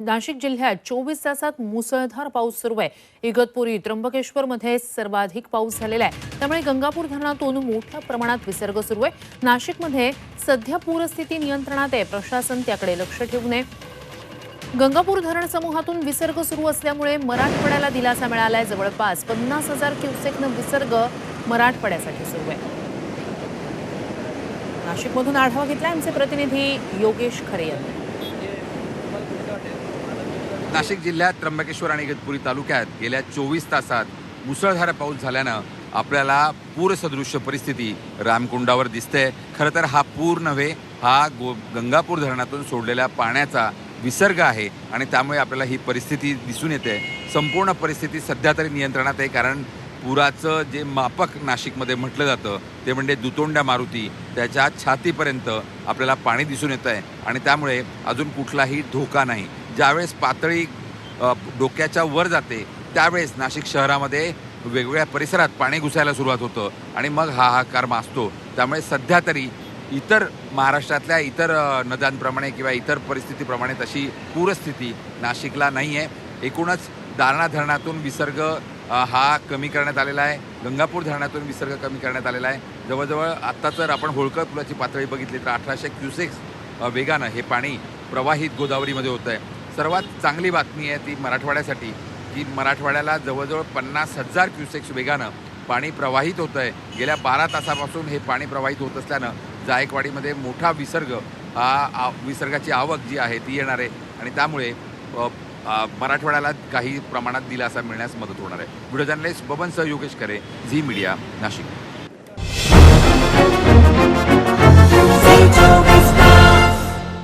नाशिक जिल्ह्यात चोवीस तासात मुसळधार पाऊस सुरू आहे. इगतपुरी त्र्यंबकेश्वरमध्ये सर्वाधिक पाऊस झालेला आहे. त्यामुळे गंगापूर धरणातून मोठ्या प्रमाणात विसर्ग सुरू आहे. नाशिकमध्ये सध्या पूरस्थिती नियंत्रणात आहे. प्रशासन त्याकडे लक्ष ठेवू नये गंगापूर धरण समूहातून विसर्ग सुरू असल्यामुळे मराठवाड्याला दिलासा मिळालाय. जवळपास पन्नास हजार क्युसेकनं विसर्ग मराठवाड्यासाठी सुरू आहे. नाशिकमधून आढावा घेतला आमचे प्रतिनिधी योगेश खरे यांनी. नाशिक जिल्ह्यात त्र्यंबकेश्वर आणि इगतपुरी तालुक्यात गेल्या चोवीस तासात मुसळधार पाऊस झाल्यानं आपल्याला पूरसदृश्य परिस्थिती रामकुंडावर दिसते. खरं तर हा पूर नव्हे हा गो गंगापूर धरणातून सोडलेल्या पाण्याचा विसर्ग आहे आणि त्यामुळे आपल्याला ही परिस्थिती दिसून येते. संपूर्ण परिस्थिती सध्या तरी नियंत्रणात आहे कारण पुराचं जे मापक नाशिकमध्ये म्हटलं जातं ते म्हणजे दुतोंड्या मारुती त्याच्या छातीपर्यंत आपल्याला पाणी दिसून येतं आहे आणि त्यामुळे अजून कुठलाही धोका नाही. ज्यावेळेस पातळी डोक्याच्या वर जाते त्यावेळेस नाशिक शहरामध्ये वेगवेगळ्या परिसरात पाणी घुसायला सुरुवात होतं आणि मग हा हाकार माजतो त्यामुळे सध्या तरी इतर महाराष्ट्रातल्या इतर नद्यांप्रमाणे किंवा इतर परिस्थितीप्रमाणे तशी पूरस्थिती नाशिकला नाही आहे एकूणच दारणा धरणातून विसर्ग हा कमी करण्यात आलेला आहे. गंगापूर धरणातून विसर्ग कमी करण्यात आलेला आहे. जवळजवळ आत्ता जर आपण होळकर पुलाची पातळी बघितली तर अठराशे क्युसेक्स वेगानं हे पाणी प्रवाहित गोदावरीमध्ये होतं आहे सर्वात चांगली बातमी आहे ती मराठवाड्यासाठी की मराठवाड्याला जवळजवळ पन्नास हजार क्युसेक्स वेगानं पाणी प्रवाहित होतं आहे गेल्या बारा तासापासून हे पाणी प्रवाहित होत असल्यानं जायकवाडीमध्ये मोठा विसर्ग हा आ- विसर्गाची आवक जी आहे ती येणार आहे. आणि त्यामुळे मराठवाड्याला काही प्रमाणात दिलासा मिळण्यास मदत होणार आहे. व्हिडिओ जर्नलिस्ट बबनसह योगेश करे झी मीडिया नाशिक.